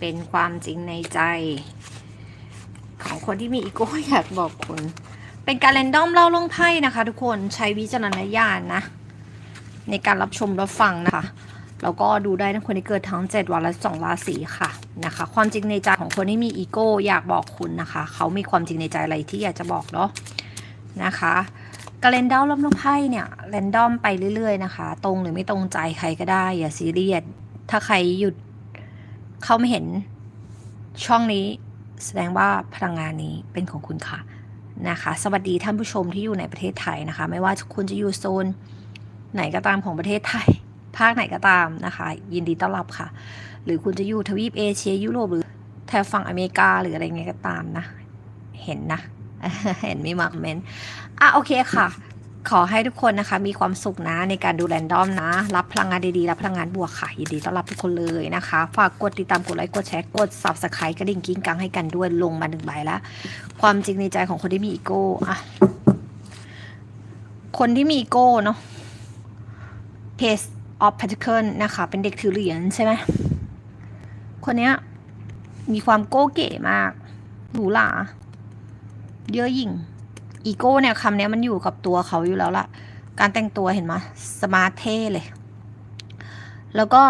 เป็นความจริงในใจ ของคนที่มีอีโก้อยากบอกคุณ เป็นการเรนดอมเล่าล่องไพ่นะคะ ทุกคนใช้วิจารณญาณนะ ในการรับชมรับฟังนะคะแล้วก็ดูได้ทั้งคนที่เกิดทั้ง 7 วันและ2ราศีค่ะนะคะ ความจริงในใจของคนที่มีอีโก้อยากบอกคุณนะคะ เขามีความจริงในใจอะไรที่อยากจะบอกเนาะนะคะการเรนดอมรับลงไพ่เนี่ยเรนดอมไปเรื่อยๆนะคะ ตรงหรือไม่ตรงใจใครก็ได้อย่าซีเรียสถ้าใครหยุด เขาไม่เห็นช่องนี้แสดงว่าพลังงานนี้เป็นของคุณค่ะนะคะ สวัสดีท่านผู้ชมที่อยู่ในประเทศไทยนะคะ ไม่ว่าคุณจะอยู่โซนไหนก็ตามของประเทศไทย ภาคไหนก็ตามนะคะ ยินดีต้อนรับค่ะ หรือคุณจะอยู่ทวีปเอเชียยุโรปหรือแถบฝั่งอเมริกาหรืออะไรเงี้ยก็ตามนะ เห็นนะ เห็นมีมาคอมเมนต์อะโอเคค่ะ ขอให้ทุกคนนะคะ มีความสุขนะในการดูแรนดอมนะ รับพลังงานดีๆ รับพลังงานบวกค่ะยินดีต้อนรับทุกคนเลยนะคะ ฝากกดติดตามกดไลค์กดแชร์กด subscribe กระดิ่งกิ้งกังให้กันด้วยลงมาหนึ่งใบแล้วความจริงในใจของคนที่มีอีโก้อะคนที่มีอีโก้เนาะ Page of Pentacle นะคะ เป็นเด็กถือเหรียญใช่ไหมคนเนี้ยมีความโก้เก๋มากหรูหราเยอะยิ่ง อีโก้เนี่ยคำนี้มันอยู่กับตัวเขาอยู่แล้วล่ะ การแต่งตัวเห็นไหมสมาร์ทเท่เลย แล้วก็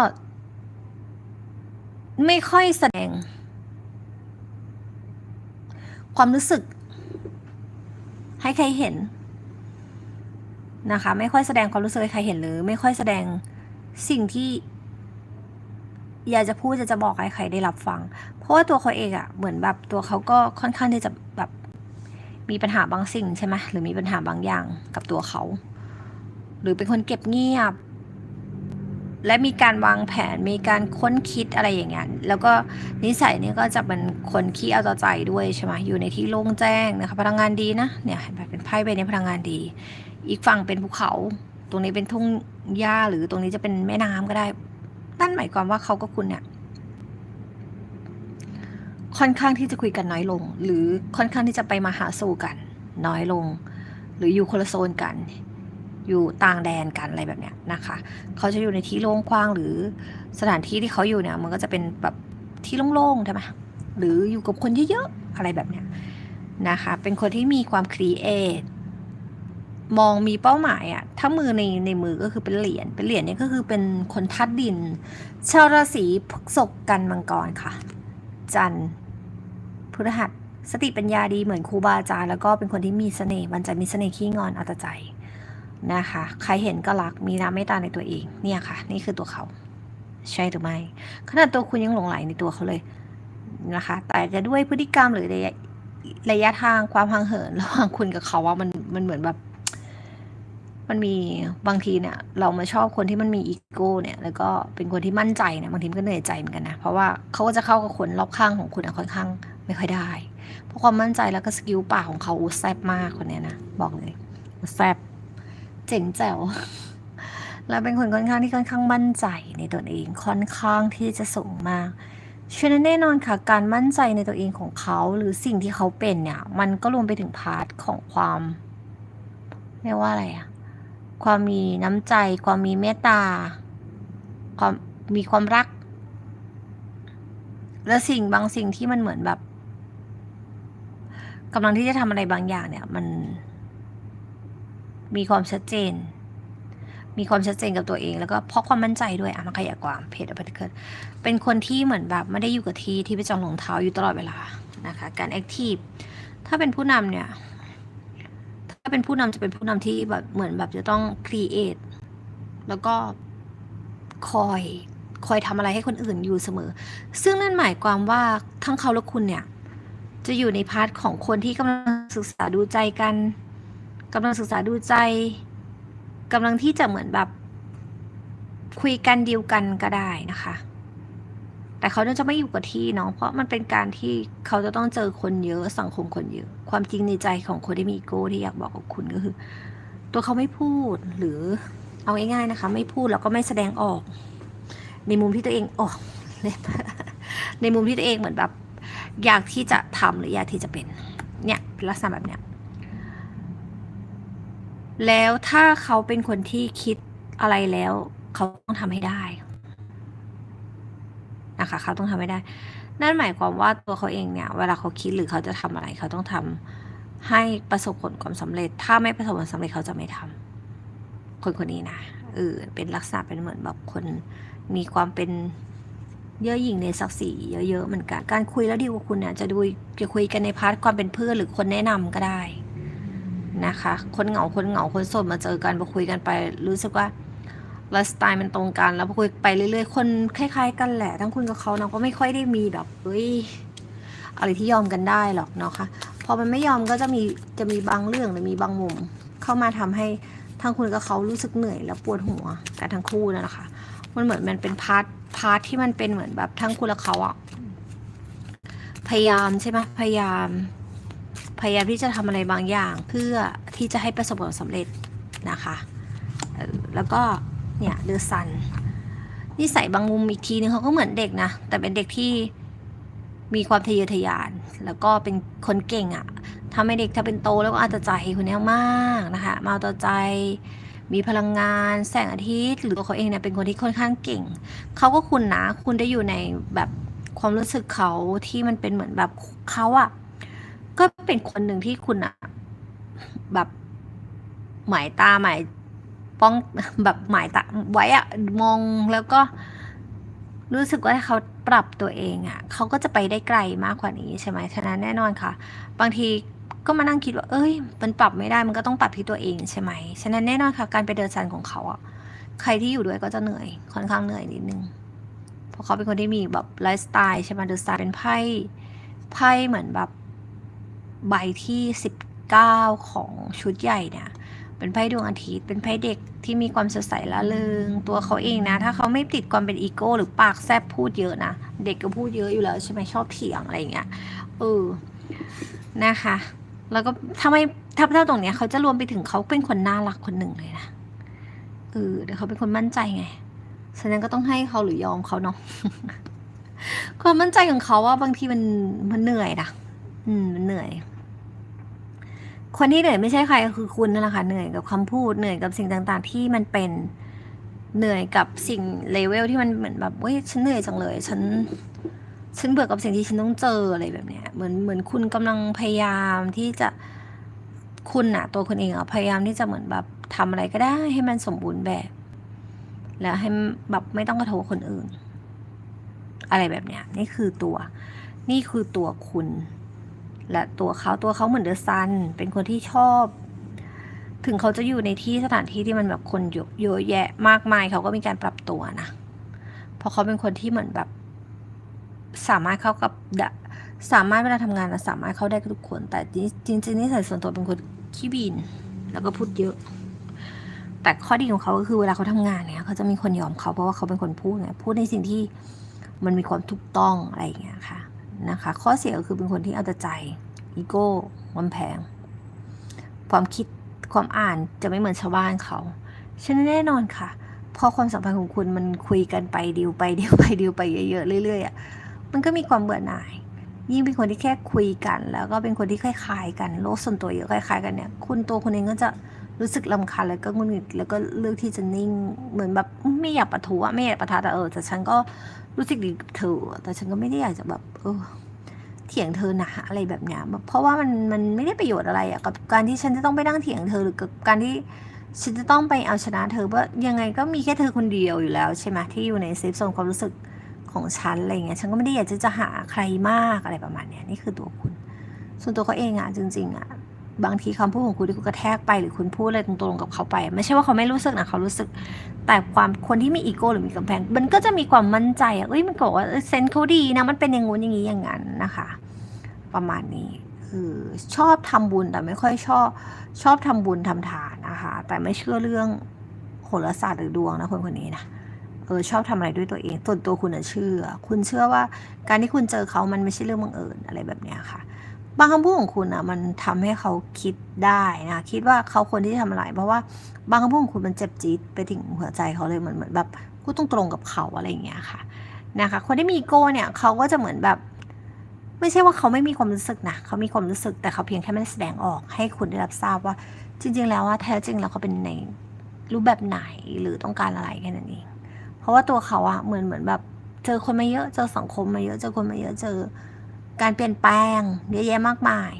ไม่ค่อยแสดง ความรู้สึก ให้ใครเห็นนะคะ ไม่ค่อยแสดงความรู้สึกให้ใครเห็นหรือ ไม่ค่อยแสดงสิ่งที่อยากจะพูดจะจะบอกให้ใครได้รับฟัง เพราะว่าตัวเขาเองอะเหมือนแบบตัวเขาก็ค่อนข้างที่จะแบบ มีปัญหาบางสิ่งใช่ไหมหรือมีปัญหาบางอย่างกับตัวเขา หรือเป็นคนเก็บเงียบ และมีการวางแผนมีการค้นคิดอะไรอย่างเงี้ยแล้วก็นิสัยนี่ก็จะเป็นคนขี้เอาต่อใจด้วยใช่ไหมอยู่ในที่โล่งแจ้งนะคะพลังงานดีนะเนี่ยเป็นไพ่ใบนี้พลังงานดี อีกฝั่งเป็นภูเขา ตรงนี้เป็นทุ่งหญ้าหรือตรงนี้จะเป็นแม่น้ำก็ได้นั่นหมายความว่าเขากับคุณเนี่ย ค่อนข้างที่จะคุยกันน้อยลง หรือค่อนข้างที่จะไปมาหาสู่กัน น้อยลง หรืออยู่คนละโซนกัน อยู่ต่างแดนกันอะไรแบบเนี้ยนะคะ เขาจะอยู่ในที่โล่งกว้างหรือสถานที่ที่เขาอยู่เนี่ยมันก็จะเป็นแบบที่โล่งๆใช่ไหมหรืออยู่กับคนเยอะๆอะไรแบบเนี้ยนะคะ เป็นคนที่มีความครีเอทมองมีเป้าหมายอะถ้ามือในในมือก็คือเป็นเหรียญ เป็นเหรียญเนี่ยก็คือเป็นคนทัดดิน ชาวราศีพฤษภกันมังกรค่ะ จันทร์พฤหัส สติปัญญาดีเหมือนครูบาอาจารย์แล้วก็เป็นคนที่มีเสน่ห์มันจะมีเสน่ห์ขี้งอนเอาแต่ใจนะคะ ใครเห็นก็รักมีน้ำเมตตาในตัวเองเนี่ยค่ะ นี่คือตัวเขา ใช่หรือไม่ขนาดตัวคุณยังหลงไหลในตัวเขาเลยนะคะ แต่จะด้วยพฤติกรรมหรือระยะระยะทางความห่างเหินระหว่างคุณกับเขาว่ามันมันเหมือนแบบ มันมีบางทีเนี่ย เรามาชอบคนที่มันมีอีโก้เนี่ย แล้วก็เป็นคนที่มั่นใจเนี่ยบางทีมันก็เหนื่อยใจเหมือนกันนะ เพราะว่าเขาก็จะเข้ากับคนรอบข้างของคุณค่อนข้างไม่ค่อยได้ เพราะความมั่นใจแล้วก็สกิลปากของเขาอู้แซบมากคนเนี้ยนะบอกเลยแซบเจ๋งแจ๋วแล้วเป็นคนค่อนข้างที่ค่อนข้างมั่นใจในตนเองค่อนข้างที่จะสูงมากฉะนั้นแน่นอนค่ะ การมั่นใจในตัวเองของเขาหรือสิ่งที่เขาเป็นเนี่ย มันก็รวมไปถึงพาร์ทของความเรียกว่าอะไรอะ ความมีน้ำใจ ความมีเมตตา ความมีความรัก และสิ่งบางสิ่งที่มันเหมือนแบบกำลังที่จะทำอะไรบางอย่างเนี่ย มัน มีความชัดเจน มีความชัดเจนกับตัวเอง แล้วก็เพราะความมั่นใจด้วยอะมันขยายความเพจอพัตเกิดเป็นคนที่เหมือนแบบไม่ได้อยู่กับที่ที่ไปจองรองเท้าอยู่ตลอดเวลานะคะ การแอคทีฟถ้าเป็นผู้นำเนี่ย เป็นผู้นำจะเป็นผู้นำที่แบบเหมือนแบบจะต้องครีเอทแล้วก็คอยคอยทำอะไรให้คนอื่นอยู่เสมอ ซึ่งนั่นหมายความว่าทั้งเขาและคุณเนี่ย จะอยู่ในพาร์ทของคนที่กำลังศึกษาดูใจกันกำลังศึกษาดูใจกำลังที่จะเหมือนแบบคุยกันดีลกันก็ได้นะคะ แต่เขาจะไม่อยู่กับที่เนาะเพราะมันเป็นการที่เขาจะต้องเจอคนเยอะสังคมคนเยอะ ความจริงในใจของคนที่มีโก้ที่อยากบอกกับคุณก็คือ ตัวเขาไม่พูดหรือเอาง่ายๆนะคะ ไม่พูดแล้วก็ไม่แสดงออก ในมุมที่ตัวเองออกในมุมที่ตัวเองเหมือนแบบ อยากที่จะทำหรืออยากที่จะเป็น เนี่ยเป็นลักษณะแบบเนี้ยแล้วถ้าเขาเป็นคนที่คิดอะไรแล้ว เขาต้องทำให้ได้ นะคะเขาต้องทำให้ได้ นั่นหมายความว่าตัวเขาเองเนี่ย เวลาเขาคิดหรือเขาจะทำอะไร เขาต้องทำให้ประสบผลความสำเร็จ ถ้าไม่ประสบผลสำเร็จเขาจะไม่ทำคนคนนี้นะเออเป็นลักษณะเป็นเหมือนแบบคนมีความเป็นเยอหยิ่งในศักดิ์ศรีเยอะๆเหมือนกันการคุยแล้วดีกว่าคุณเนี่ยจะดูจะคุยกันในพาร์ทความเป็นเพื่อนหรือคนแนะนำก็ได้นะคะ คนเหงาคนเหงาคนโสดมาเจอกันมาคุยกันไปรู้สึกว่า ไลฟ์สไตล์มันตรงกัน แล้วพอคุยไปเรื่อยๆ คนคล้ายๆ กันแหละ ทั้งคุณกับเขาเนาะก็ไม่ค่อยได้มีแบบเฮ้ยอะไรที่ยอมกันได้หรอกเนาะค่ะพอมันไม่ยอมก็จะมีจะมีบางเรื่องหรือมีบางมุม เข้ามาทำให้ทั้งคุณกับเขารู้สึกเหนื่อยแล้วปวดหัวกันทั้งคู่นั่นแหละค่ะมันเหมือนมันเป็นพาร์ทพาร์ทที่มันเป็นเหมือนแบบทั้งคุณและเขาอะพยายามใช่ไหมพยายาม พยายามที่จะทำอะไรบางอย่างเพื่อที่จะให้ประสบความสำเร็จนะคะ แล้วก็ เนี่ยเดอะซันนิสัยบางมุมอีกทีนึงเขาก็เหมือนเด็กนะ แต่เป็นเด็กที่มีความทะเยอทะยาน แล้วก็เป็นคนเก่งอะถ้าไม่เด็กถ้าเป็นโตแล้วก็อาแต่ใจคนนี้มากนะคะมาต่อใจมีพลังงานแสงอาทิตย์ หรือตัวเขาเองเนี่ยเป็นคนที่ค่อนข้างเก่ง เขาก็คุณนะ คุณได้อยู่ในแบบความรู้สึกเขาที่มันเป็นเหมือนแบบเขาอะก็เป็นคนหนึ่งที่คุณอะแบบหมายตาหมาย ป้องแบบหมายตาไว้อะมองแล้วก็รู้สึกว่าถ้าเขาปรับตัวเองอะเขาก็จะไปได้ไกลมากกว่านี้ใช่ไหมฉะนั้นแน่นอนค่ะ บางทีก็มานั่งคิดว่า เอ้ย มันปรับไม่ได้มันก็ต้องปรับที่ตัวเองใช่ไหมฉะนั้นแน่นอนค่ะ การไปเดินซันของเขาอะใครที่อยู่ด้วยก็จะเหนื่อยค่อนข้างเหนื่อยนิดนึงเพราะเขาเป็นคนที่มีแบบไลฟ์สไตล์ใช่ไหมเดินซันเป็นไพ่ไพ่เหมือนแบบใบที่สิบเก้าของชุดใหญ่เนี่ย เป็นไพ่ดวงอาทิตย์ เป็นไพ่เด็กที่มีความสดใสละเริงตัวเขาเองนะ ถ้าเขาไม่ติดความเป็นอีโก้หรือปากแซบพูดเยอะนะ เด็กก็พูดเยอะอยู่แล้วใช่ไหมชอบเถียงอะไรอย่างเงี้ย เออ นะคะ แล้วก็ถ้าไม่ถ้าถ้าตรงเนี้ยเขาจะรวมไปถึงเขาเป็นคนน่ารักคนหนึ่งเลยนะ เออเดี๋ยวเขาเป็นคนมั่นใจไงฉะนั้นก็ต้องให้เขาหรือยอมเขาเนาะ ความมั่นใจของเขาว่าบางทีมันมันเหนื่อยนะ อืม มันเหนื่อย คนที่เหนื่อยไม่ใช่ใครก็คือคุณนั่นแหละค่ะเหนื่อยกับคำพูดเหนื่อยกับสิ่งต่างๆ ที่มันเป็นเหนื่อยกับสิ่งเลเวลที่มันเหมือนแบบเว้ยฉันเหนื่อยจังเลย ฉันฉันเบื่อกับสิ่งที่ฉันต้องเจออะไรแบบเนี้ยเหมือนเหมือนคุณกำลังพยายามที่จะคุณอะตัวคุณเองอะพยายามที่จะเหมือนแบบทำอะไรก็ได้ให้มันสมบูรณ์แบบ แล้วให้แบบไม่ต้องกระทบคนอื่น อะไรแบบเนี้ยนี่คือตัว นี่คือตัวคุณ และตัวเขาตัวเขาเหมือนเดอะซัน เป็นคนที่ชอบ ถึงเขาจะอยู่ในที่สถานที่ที่มันแบบคนเยอะแยะมากมาย เขาก็มีการปรับตัวนะ เพราะเขาเป็นคนที่เหมือนแบบ สามารถเข้ากับดะสามารถเวลาทำงานนะสามารถเข้าได้กับทุกคน แต่จริงจริงๆนิสัยส่วนตัวเป็นคนขี้บีนแล้วก็พูดเยอะ แต่ข้อดีของเขาก็คือเวลาเขาทำงานเนี่ยเขาจะมีคนยอมเขาเพราะว่าเขาเป็นคนพูดไงพูดในสิ่งที่มันมีความถูกต้องอะไรอย่างเงี้ยค่ะ นะคะ ข้อเสียก็คือเป็นคนที่เอาแต่ใจ อีโก้ความแพง ความคิดความอ่านจะไม่เหมือนชาวบ้านเขาฉะนั้นแน่นอนค่ะ พอความสัมพันธ์ของคุณมันคุยกันไปดีลไปดีลไปดีลไปเยอะๆเรื่อยๆอะมันก็มีความเบื่อหน่าย ยิ่งเป็นคนที่แค่คุยกัน แล้วก็เป็นคนที่คล้ายๆ กันโลกส่วนตัวเยอะคล้ายๆ กันเนี่ย คุณตัวคุณเองก็จะ รู้สึกลำคาญแล้วก็งุนงิดแล้วก็เลือกที่จะนิ่งเหมือนแบบไม่อยากปะทุอะไม่อยากปะทะแต่เออแต่ฉันก็รู้สึกดีกับเธอ แต่ฉันก็ไม่ได้อยากจะแบบเออเถียงเธอนะอะไรแบบเนี้ยเพราะว่ามันมันไม่ได้ประโยชน์อะไรอะกับการที่ฉันจะต้องไปนั่งเถียงเธอหรือกับการที่ฉันจะต้องไปเอาชนะเธอว่ายังไงก็มีแค่เธอคนเดียวอยู่แล้วใช่ไหมที่อยู่ในเซฟโซนความรู้สึกของฉันอะไรเงี้ยฉันก็ไม่ได้อยากจะจะหาใครมากอะไรประมาณเนี้ยนี่คือตัวคุณ ส่วนตัวเขาเองอะจริง ๆอะ บางทีคำพูดของคุณที่คุณกระแทกไปหรือคุณพูดอะไรตรงๆกับเขาไป ไม่ใช่ว่าเขาไม่รู้สึกนะเขารู้สึก แต่ความคนที่มีอีโก้หรือมีกำแพง มันก็จะมีความมั่นใจอะเอ้ยมันก็บอกว่าเซนเขาดีนะมันเป็นอย่างงู้นอย่างนี้อย่างนั้นนะคะ ประมาณนี้คือชอบทำบุญแต่ไม่ค่อยชอบชอบทำบุญทำทานนะคะ แต่ไม่เชื่อเรื่องโหราศาสตร์หรือดวงนะคนคนนี้นะเออชอบทำอะไรด้วยตัวเองส่วนตัวคุณอะเชื่อ คุณเชื่อว่าการที่คุณเจอเขามันไม่ใช่เรื่องบังเอิญอะไรแบบเนี้ยค่ะ บางคำพูดของคุณอะมันทำให้เขาคิดได้นะคิดว่าเขาควรที่จะทำอะไรเพราะว่าบางคำพูดของคุณมันเจ็บจี๊ดไปถึงหัวใจเขาเลยเหมือนเหมือนแบบพูดตรงๆกับเขาอะไรอย่างเงี้ยค่ะนะคะคนที่มีอีโก้เนี่ยเขาก็จะเหมือนแบบ ไม่ใช่ว่าเขาไม่มีความรู้สึกนะเขามีความรู้สึกแต่เขาเพียงแค่ไม่ได้แสดงออกให้คุณได้รับทราบว่า จริง ๆ แล้วว่าแท้จริงแล้วเขาเป็นในรูปแบบไหนหรือต้องการอะไรแค่นั้นเองเพราะว่าตัวเขาอะเหมือนเหมือนแบบ เจอคนมาเยอะเจอสังคมมาเยอะเจอคนมาเยอะเจอ การเปลี่ยนแปลงเยอะแยะมากมาย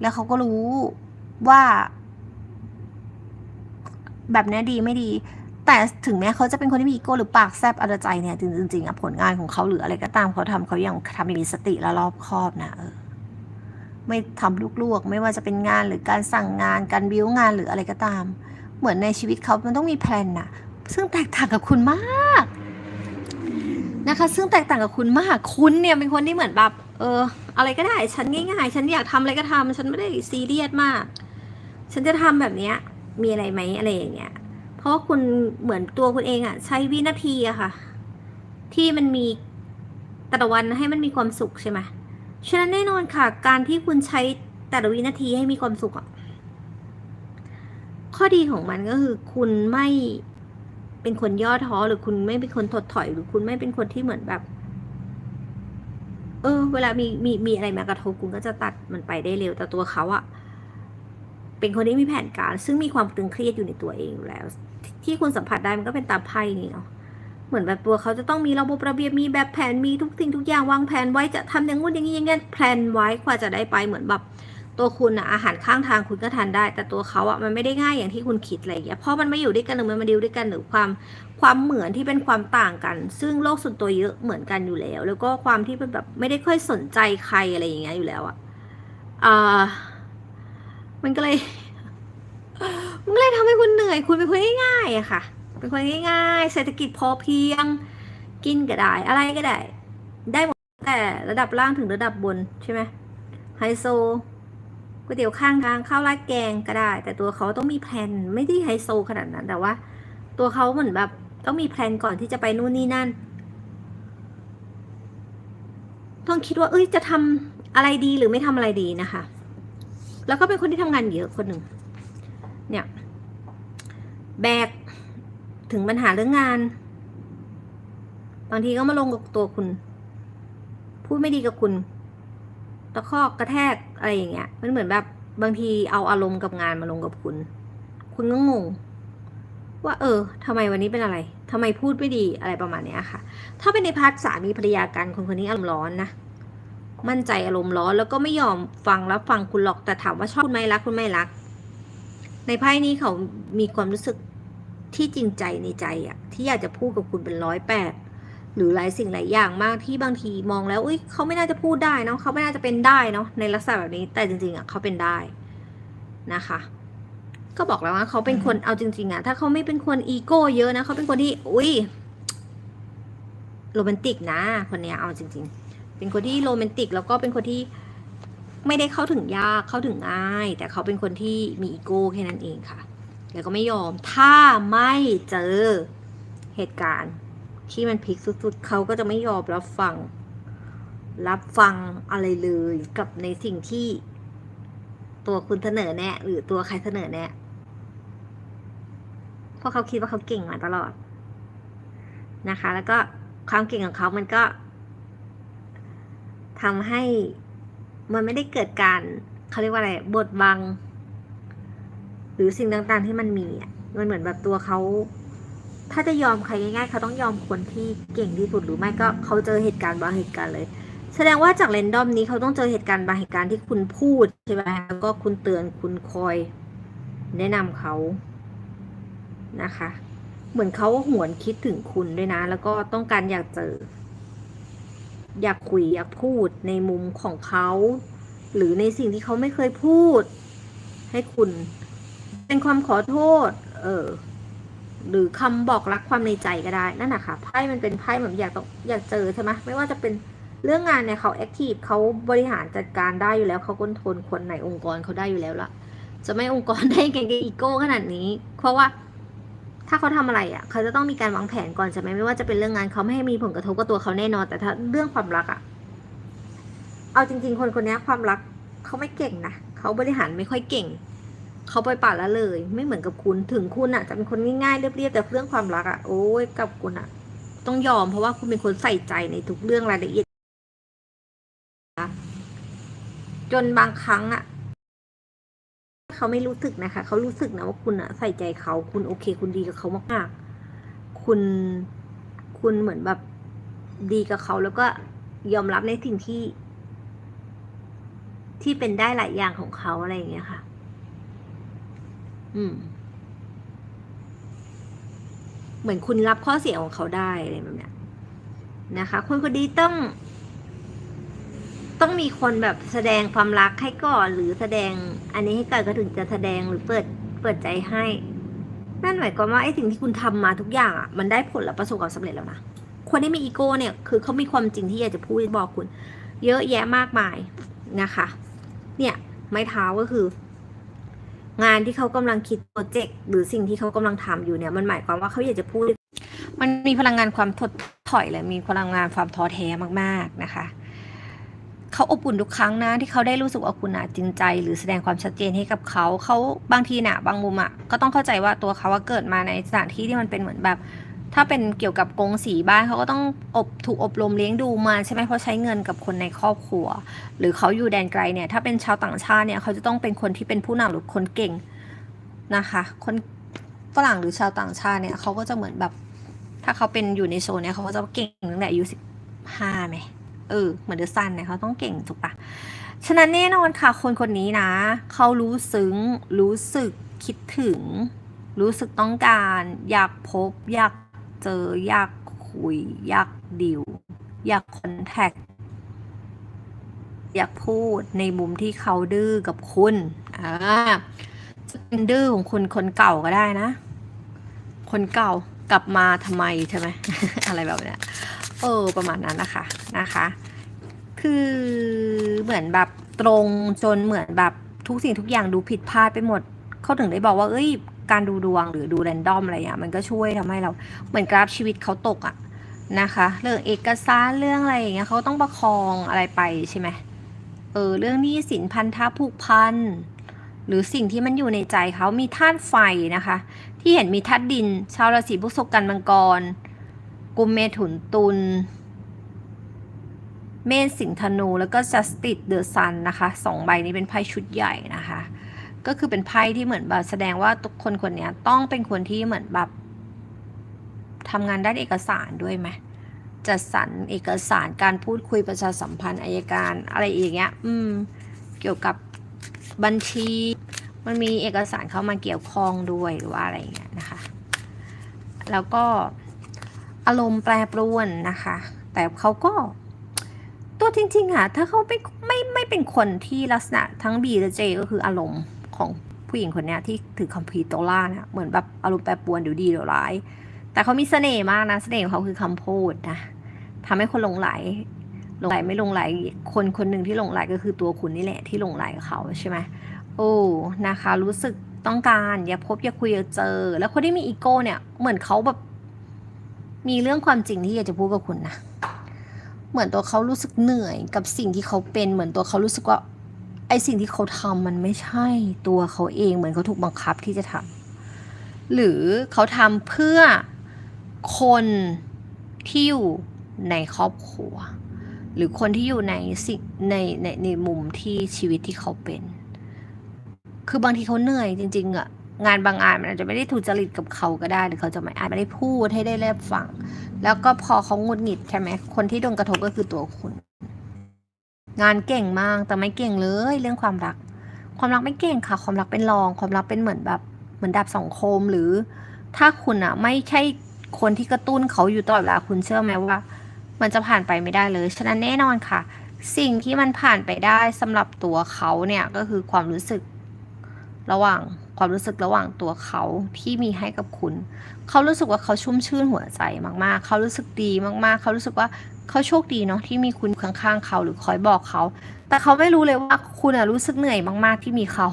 แล้วเขาก็รู้ว่า แบบนี้ดีไม่ดี แต่ถึงแม้เขาจะเป็นคนที่มีอีโก้หรือปากแซบอะไรใจเนี่ยจริงๆอะผลงานของเขาหรืออะไรก็ตามเขาทำเขายังทำอย่างมีสติและรอบคอบนะเออไม่ทำลวกๆ ไม่ว่าจะเป็นงานหรือการสั่งงานการบิวงานหรืออะไรก็ตาม เหมือนในชีวิตเขามันต้องมีแพลนนะซึ่งแตกต่างกับคุณมากนะคะ ซึ่งแตกต่างกับคุณมาก คุณเนี่ยเป็นคนที่เหมือนแบบ เออ อะไรก็ได้ ฉันง่ายๆ ฉันอยากทำอะไรก็ทำฉันไม่ได้ซีเรียสมาก ฉันจะทำแบบเนี้ย มีอะไรไหมอะไรอย่างเงี้ย เพราะคุณเหมือนตัวคุณเองอะใช้วินาทีอะค่ะ ที่มันมีแต่ละวันให้มันมีความสุขใช่ไหมฉะนั้นแน่นอนค่ะ การที่คุณใช้แต่ละวินาทีให้มีความสุขอะข้อดีของมันก็คือ คุณไม่เป็นคนย่อท้อหรือคุณไม่เป็นคนถดถอย หรือคุณไม่เป็นคนที่เหมือนแบบ ออ เวลามีมีมีอะไรมากระทบคุณก็จะตัดมันไปได้เร็วแต่ตัวเขาอะเป็นคนที่มีแผนการ ซึ่งมีความตึงเครียดอยู่ในตัวเองอยู่แล้ว ที่คุณสัมผัสได้มันก็เป็นตามไพ่นี่เนาะเหมือนแบบตัวเขาจะต้องมีระบบระเบียบมีแบบแผนมีทุกสิ่งทุกอย่างวางแผนไว้จะทำอย่างงู้นอย่างนี้อย่างงี้แผนไว้กว่าจะได้ไปเหมือนแบบ ตัวคุณอะอาหารข้างทางคุณก็ทานได้ แต่ตัวเขาอะมันไม่ได้ง่ายอย่างที่คุณคิดอะไรอย่างเงี้ยเพราะมันไม่อยู่ด้วยกันหรือมันมาดิวด้วยกันหรือความความเหมือนที่เป็นความต่างกัน ซึ่งโลกส่วนตัวเยอะเหมือนกันอยู่แล้ว แล้วก็ความที่เป็นแบบไม่ได้ค่อยสนใจใครอะไรอย่างเงี้ยอยู่แล้วอะอ่ามันก็เลยมันก็เลยทำให้คุณเหนื่อย คุณเป็นคนง่ายๆอะค่ะ เป็นคนง่ายๆเศรษฐกิจพอเพียง กินก็ได้ อะไรก็ได้ ได้หมดแต่ระดับล่างถึงระดับบนใช่ไหมไฮโซ ก๋วยเตี๋ยวข้างทางข้าวราดแกงก็ได้ แต่ตัวเขาต้องมีแพลนไม่ได้ไฮโซขนาดนั้นแต่ว่า ตัวเขาเหมือนแบบต้องมีแพลนก่อนที่จะไปนู่นนี่นั่น ต้องคิดว่า เอ้ยจะทำอะไรดีหรือไม่ทำอะไรดีนะคะ แล้วก็เป็นคนที่ทำงานเยอะคนหนึ่งเนี่ย แบกถึงปัญหาเรื่องงาน บางทีก็มาลงกับตัวคุณ พูดไม่ดีกับคุณ ตะคอกกระแทกอะไรอย่างเงี้ย มันเหมือนแบบบางทีเอาอารมณ์กับงานมาลงกับคุณ คุณก็งง ว่า เออทำไมวันนี้เป็นอะไรทำไมพูดไม่ดีอะไรประมาณเนี้ยค่ะ ถ้าเป็นในพาร์ทสามีภรรยากันคนคนนี้อารมณ์ร้อนนะมั่นใจอารมณ์ร้อนแล้วก็ไม่ยอมฟังแล้วฟังคุณหรอกแต่ถามว่าชอบคุณไหมรักคุณไม่รัก ในไพ่นี้เขามีความรู้สึกที่จริงใจในใจอะที่อยากจะพูดกับคุณเป็นร้อยแปด หรือหลายสิ่งหลายอย่างมากที่บางทีมองแล้วอุ้ยเขาไม่น่าจะพูดได้เนาะเขาไม่น่าจะเป็นได้เนาะในลักษณะแบบนี้แต่จริงๆอะเขาเป็นได้นะคะ ก็บอกแล้วว่าเขาเป็นคนเอาจริงๆอะถ้าเขาไม่เป็นคนอีโก้เยอะนะเขาเป็นคนที่อุ้ยโรแมนติกนะคนเนี้ยเอาจริง ๆ เป็นคนที่โรแมนติกแล้วก็เป็นคนที่ไม่ได้เข้าถึงยากเข้าถึงง่าย แต่เขาเป็นคนที่มีอีโก้แค่นั้นเองค่ะ แล้วก็ไม่ยอมถ้าไม่เจอเหตุการณ์ ที่มันพลิกสุดๆเขาก็จะไม่ยอมรับฟัง รับฟังอะไรเลยกับในสิ่งที่ ตัวคุณเสนอแนะหรือตัวใครเสนอแนะเพราะเขาคิดว่าเขาเก่งมาตลอดนะคะ แล้วก็ความเก่งของเขามันก็ทำให้มันไม่ได้เกิดการเขาเรียกว่าอะไรบทบัง หรือสิ่งต่างๆที่มันมีมันเหมือนแบบตัวเขา ถ้าจะยอมใครง่ายๆเขาต้องยอมคนที่เก่งที่สุดหรือไม่ก็เขาเจอเหตุการณ์บางเหตุการณ์เลย แสดงว่าจากเรนดอมนี้เขาต้องเจอเหตุการณ์บางเหตุการณ์ที่คุณพูดใช่ไหมแล้วก็คุณเตือนคุณคอย แนะนำเขานะคะ เหมือนเขาหวนคิดถึงคุณด้วยนะ แล้วก็ต้องการอยากเจอ อยากคุยอยากพูดในมุมของเขาหรือในสิ่งที่เขาไม่เคยพูด ให้คุณ เป็นความขอโทษ เออ หรือคำบอกรักความในใจก็ได้นั่นนะคะไพ่มันเป็นไพ่เหมือนอยากต้องอยากเจอใช่ไหมไม่ว่าจะเป็นเรื่องงานเนี่ยเขาแอคทีฟเขาบริหารจัดการได้อยู่แล้วเขาคอนทรลคนในองค์กรเขาได้อยู่แล้วละจะไม่องค์กรได้เก่งๆอีโก้ขนาดนี้ เพราะว่าถ้าเขาทำอะไรอะ เขาจะต้องมีการวางแผนก่อนใช่ไหมไม่ว่าจะเป็นเรื่องงานเขาไม่ให้มีผลกระทบกับตัวเขาแน่นอน แต่ถ้าเรื่องความรักอะ เอาจริง ๆ คนคนนี้ความรักเขาไม่เก่งนะเขาบริหารไม่ค่อยเก่ง เขาไปป่าละเลย ไม่เหมือนกับคุณถึงคุณอะจะเป็นคนง่ายๆเรียบๆแต่เรื่องความรักอะโอ้ยกับคุณอะต้องยอมเพราะว่าคุณเป็นคนใส่ใจในทุกเรื่องรายละเอียดจนบางครั้งอะเขาไม่รู้สึกนะคะ เขารู้สึกนะว่าคุณอะใส่ใจเขาคุณโอเค คุณดีกับเขามากๆ คุณคุณเหมือนแบบดีกับเขาแล้วก็ยอมรับในสิ่งที่ ที่เป็นได้หลายอย่างของเขาอะไรอย่างเงี้ยค่ะ เหมือนคุณรับข้อเสียของเขาได้อะไรแบบเนี้ยนะคะ คนคนดีต้อง ต้องมีคนแบบแสดงความรักให้ก่อนหรือแสดง อันนี้ให้ก่อนก็ถึงจะแสดงหรือเปิดเปิดใจให้ นั่นหมายความว่าไอ้สิ่งที่คุณทำมาทุกอย่างอะมันได้ผลและประสบความสำเร็จแล้วนะคนที่มีอีโก้เนี่ย คือเขามีความจริงที่อยากจะพูดบอกคุณ เยอะแยะมากมายนะคะ เนี่ย ไม้เท้าก็คือ งานที่เขากำลังคิดโปรเจกต์หรือสิ่งที่เขากำลังทำอยู่เนี่ยมันหมายความว่าเขาอยากจะพูด มันมีพลังงานความถดถอยเลยมีพลังงานความท้อแท้มากๆนะคะเขาอบอุ่นทุกครั้งนะที่เขาได้รู้สึกว่าคุณอะจริงใจ หรือแสดงความชัดเจนให้กับเขาเขาบางทีน่ะบางมุมอะก็ต้องเข้าใจว่าตัวเขาว่าเกิดมาในสถานที่ที่มันเป็นเหมือนแบบ ถ้าเป็นเกี่ยวกับกงสีบ้านเขาก็ต้องอบถูกอบรมเลี้ยงดูมาใช่ไหมเพราะใช้เงินกับคนในครอบครัว หรือเขาอยู่แดนไกลเนี่ยถ้าเป็นชาวต่างชาติเนี่ยเขาจะต้องเป็นคนที่เป็นผู้นำหรือคนเก่งนะคะคนฝรั่งหรือชาวต่างชาติเนี่ยเขาก็จะเหมือนแบบ ถ้าเขาเป็นอยู่ในโซนเนี่ยเขาก็จะเก่งตั้งแต่อายุสิบห้าไหมเออเหมือนเดอะซันเนี่ยเขาต้องเก่งถูกปะฉะนั้นแน่นอนค่ะคนคนนี้นะเขารู้ซึ้งรู้สึกคิดถึง รู้สึกต้องการ อยากพบ อยาก เจอ อยากคุย อยากดิว อยากคอนแทคอยากพูดในมุมที่เขาดื้อกับคุณอ่าจะเป็นดื้อของคุณคนเก่าก็ได้นะ คนเก่ากลับมาทำไมใช่ไหม อะไรแบบเนี้ยเออประมาณนั้นนะคะนะคะ คือเหมือนแบบตรงจนเหมือนแบบทุกสิ่งทุกอย่างดูผิดพลาดไปหมด เขาถึงได้บอกว่า เอ้ย การดูดวงหรือดูแรนดอมอะไรเงี้ยมันก็ช่วยทำให้เราเหมือนกราฟชีวิตเขาตกอะนะคะ เรื่องเอกสารเรื่องอะไรอย่างเงี้ยเขาต้องประคองอะไรไปใช่ไหมเออเรื่องนี้สินพันธะผูกพันหรือสิ่งที่มันอยู่ในใจเขามีธาตุไฟนะคะ ที่เห็นมีธาตุดิน ชาวราศีพฤษภกันมังกรกุมเมถุนตุลเมษสิงห์ธนูแล้วก็ Justice the Sun นะคะสองใบนี้เป็นไพ่ชุดใหญ่นะคะ ก็คือเป็นไพ่ที่เหมือนแบบแสดงว่าคนคนนี้ต้องเป็นคนที่เหมือนแบบทำงานด้านเอกสารด้วยไหมจัดสรรเอกสารการพูดคุยประชาสัมพันธ์อายการอะไรอย่างเงี้ย อืม เกี่ยวกับบัญชี มันมีเอกสารเข้ามาเกี่ยวข้องด้วยหรือว่าอะไรอย่างเงี้ยนะคะ แล้วก็อารมณ์แปรปรวนนะคะ แต่เขาก็ ตัวจริงๆอะถ้าเขาไม่ไม่ไม่เป็นคนที่ลักษณะทั้ง B และ J ก็คืออารมณ์ ของผู้หญิงคนเนี้ยที่ถือคอมพิวโตล่านี่ยเหมือนแบบอารมณ์แปรปรวนเดี๋ยวดีเดี๋ยวร้าย แต่เขามีเสน่ห์มากนะ เสน่ห์ของเขาคือคำพูดนะทำให้คนหลงไหลหลงไหลไม่หลงไหลคนคนหนึ่งที่หลงไหลก็คือตัวคุณนี่แหละที่หลงไหลกับเขาใช่ไหมโอ้นะคะ รู้สึกต้องการอยากพบอยากคุยอยากเจอ แล้วคนที่มีอีโก้เนี่ยเหมือนเขาแบบมีเรื่องความจริงที่อยากจะพูดกับคุณนะ เหมือนตัวเขารู้สึกเหนื่อยกับสิ่งที่เขาเป็น เหมือนตัวเขารู้สึกว่า ไอสิ่งที่เขาทำมันไม่ใช่ตัวเขาเองเหมือนเขาถูกบังคับที่จะทำหรือเขาทำเพื่อคนที่อยู่ในครอบครัว หรือคนที่อยู่ในสิ่งในในในมุมที่ชีวิตที่เขาเป็น คือบางทีเขาเหนื่อยจริงๆอะงานบางงานมันอาจจะไม่ได้ถูกจริตกับเขาก็ได้หรือเขาจะไม่อาจไม่ได้พูดให้ได้แลบฟัง แล้วก็พอเขางุดหงิดใช่ไหมคนที่โดนกระทบก็คือตัวคุณ งานเก่งมากแต่ไม่เก่งเลยเรื่องความรัก ความรักไม่เก่งค่ะ ความรักเป็นรอง ความรักเป็นเหมือนแบบเหมือนดาบสองคมหรือ ถ้าคุณอะไม่ใช่คนที่กระตุ้นเขาอยู่ตลอดเวลาคุณเชื่อไหมว่า มันจะผ่านไปไม่ได้เลย ฉะนั้นแน่นอนค่ะ สิ่งที่มันผ่านไปได้สำหรับตัวเขาเนี่ยก็คือความรู้สึกระหว่างความรู้สึกระหว่างตัวเขาที่มีให้กับคุณ เขารู้สึกว่าเขาชุ่มชื่นหัวใจมากๆ เขารู้สึกดีมากๆ เขารู้สึกว่า เขาโชคดีเนาะที่มีคุณข้างๆเขาหรือคอยบอกเขา แต่เขาไม่รู้เลยว่าคุณอะรู้สึกเหนื่อยมากๆที่มีเขา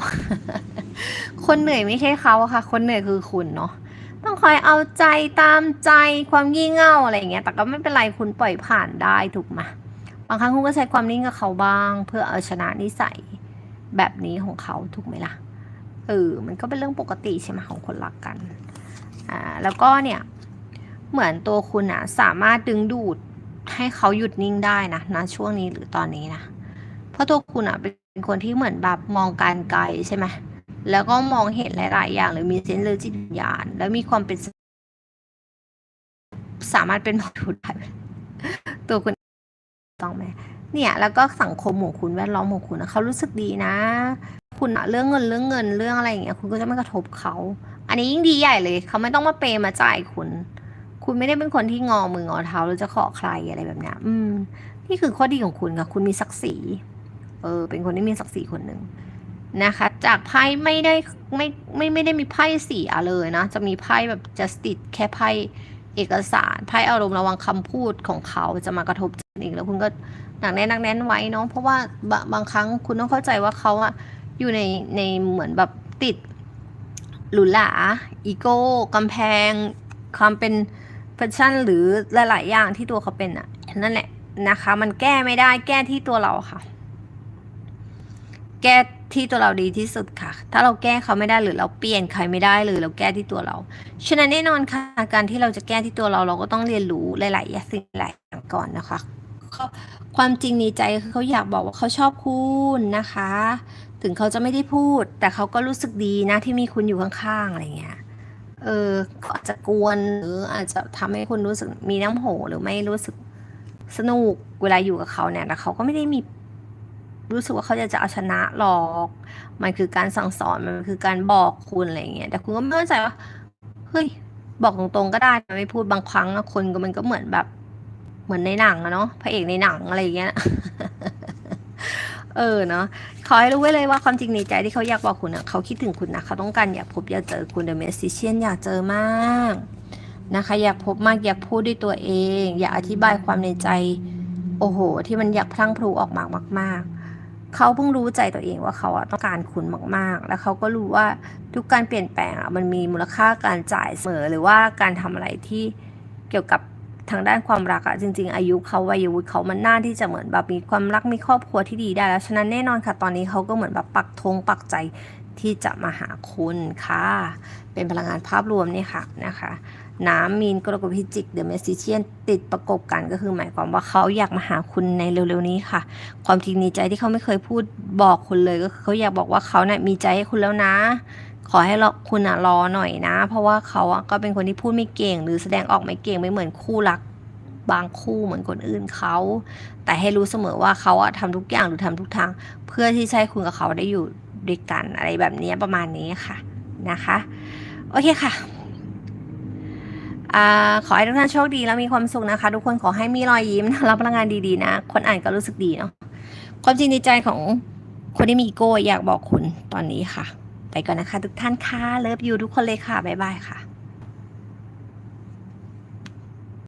คนเหนื่อยไม่ใช่เขาค่ะ คนเหนื่อยคือคุณเนาะต้องคอยเอาใจตามใจความงี่เง่าอะไรอย่างเงี้ย แต่ก็ไม่เป็นไรคุณปล่อยผ่านได้ถูกไหมบางครั้งคุณก็ใช้ความนิ่งกับเขาบ้าง เพื่อเอาชนะนิสัยแบบนี้ของเขาถูกไหมล่ะเออมันก็เป็นเรื่องปกติใช่ไหมของคนรักกันอ่าแล้วก็เนี่ยเหมือนตัวคุณอะสามารถดึงดูด ให้เขาหยุดนิ่งได้นะนะช่วงนี้หรือตอนนี้นะเพราะตัวคุณอะเป็นคนที่เหมือนแบบมองการไกลใช่ไหมแล้วก็มองเห็นหลาย ๆ อย่างหรือมีเซนส์หรือจิตญาณแล้วมีความเป็น สามารถเป็นหมอดูได้ตัวคุณต้องไหมเนี่ย แล้วก็สังคมของคุณแวดล้อมของคุณนะเขารู้สึกดีนะ คุณอะเรื่องเงินเรื่องเงินเรื่องอะไรอย่างเงี้ยคุณก็จะไม่กระทบเขา อันนี้ยิ่งดีใหญ่เลย เขาไม่ต้องมาเปย์มาจ่ายคุณ คุณไม่ได้เป็นคนที่งอมืองอเท้าหรือจะขอใครอะไรแบบเนี้ยอืม นี่คือข้อดีของคุณค่ะ คุณมีศักดิ์ศรี เออ เป็นคนที่มีศักดิ์ศรีคนหนึ่งนะคะ จากไพ่ไม่ได้ไม่ไม่ไม่ได้มีไพ่เสียเลยนะ จะมีไพ่แบบ justice แค่ไพ่เอกสารไพ่อารมณ์ระวังคำพูดของเขาจะมากระทบจิตเองแล้วคุณก็หนักแน่นหนักแน่นไว้เนาะเพราะว่าบางบางครั้งคุณต้องเข้าใจว่าเขาอะอยู่ในในเหมือนแบบติดหรูหราอีโก้กำแพง ความเป็น แฟชั่นหรือหลาย ๆ อย่างที่ตัวเขาเป็นอะนั่นแหละนะคะ มันแก้ไม่ได้แก้ที่ตัวเราค่ะ แก้ที่ตัวเราดีที่สุดค่ะ ถ้าเราแก้เขาไม่ได้หรือเราเปลี่ยนใครไม่ได้เลยเราแก้ที่ตัวเรา ฉะนั้นแน่นอนค่ะ การที่เราจะแก้ที่ตัวเราเราก็ต้องเรียนรู้หลายๆอย่างสิ่งหลายอย่างก่อนนะคะความจริงในใจคือเขาอยากบอกว่าเขาชอบคุณนะคะ ถึงเขาจะไม่ได้พูด แต่เขาก็รู้สึกดีนะที่มีคุณอยู่ข้างๆอะไรเงี้ย เอออาจจะกวนหรืออาจจะทำให้คุณรู้สึกมีน้ำโหหรือไม่รู้สึกสนุกเวลาอยู่กับเขาเนี่ยแต่เขาก็ไม่ได้มีรู้สึกว่าเขาจะจะเอาชนะหรอก มันคือการสั่งสอนมันคือการบอกคุณอะไรอย่างเงี้ยแต่คุณก็ไม่เข้าใจว่าเฮ้ยบอกตรงๆก็ได้นไม่พูดบางครั้งนะคนก็มันก็เหมือนแบบ เหมือนในหนังอะเนาะพระเอกในหนังอะไรอย่างเงี้ย เออเนาะขอให้รู้ไว้เลยว่าความจริงในใจที่เขาอยากบอกคุณอะเขาคิดถึงคุณนะเขาต้องการอยากพบอยากเจอคุณ The Messician อยากเจอมากนะคะอยากพบมากอยากพูดด้วยตัวเอง อยากอธิบายความในใจ โอ้โห ที่มันอยากพลั้งพลูออกมามาก ๆ เขาเพิ่งรู้ใจตัวเองว่าเขาต้องการคุณมาก ๆ แล้วเขาก็รู้ว่าทุกการเปลี่ยนแปลงมันมีมูลค่าการจ่ายเสมอหรือว่าการทำอะไรที่เกี่ยวกับ ทางด้านความรักอะจริง ๆ อายุเขาวัยวุฒิเขามันน่าที่จะเหมือนแบบมีความรักมีครอบครัวที่ดีได้แล้วฉะนั้นแน่นอนค่ะ ตอนนี้เขาก็เหมือนแบบปักธงปักใจที่จะมาหาคุณค่ะ เป็นพลังงานภาพรวมนี่ค่ะนะคะน้ำมีนกรกฎพิจิกเดอะเมสซิเชียนติดประกบกันก็คือหมายความว่าเขาอยากมาหาคุณในเร็วๆนี้ค่ะ ความจริงในใจที่เขาไม่เคยพูดบอกคุณเลยก็คือเขาอยากบอกว่าเขาเนี่ยมีใจให้คุณแล้วนะ ขอให้รอคุณอะรอหน่อยนะ เพราะว่าเขาอะก็เป็นคนที่พูดไม่เก่ง หรือแสดงออกไม่เก่งไม่เหมือนคู่รักบางคู่เหมือนคนอื่นเขา แต่ให้รู้เสมอว่าเขาอะทำทุกอย่างหรือทำทุกทาง เพื่อที่จะให้คุณกับเขาได้อยู่ด้วยกันอะไรแบบนี้ประมาณนี้ค่ะนะคะ โอเคค่ะอขอให้ทุกท่านโชคดีแล้วมีความสุขนะคะ ทุกคนขอให้มีรอยยิ้มรับพลังงานดีๆนะ คนอ่านก็รู้สึกดีเนาะความจริงในใจของคนที่มีอีโก้อยากบอกคุณตอนนี้ค่ะ ไปก่อนนะคะ ทุกท่านค่ะเลิฟยูทุกคนเลยค่ะ บ๊ายบายค่ะ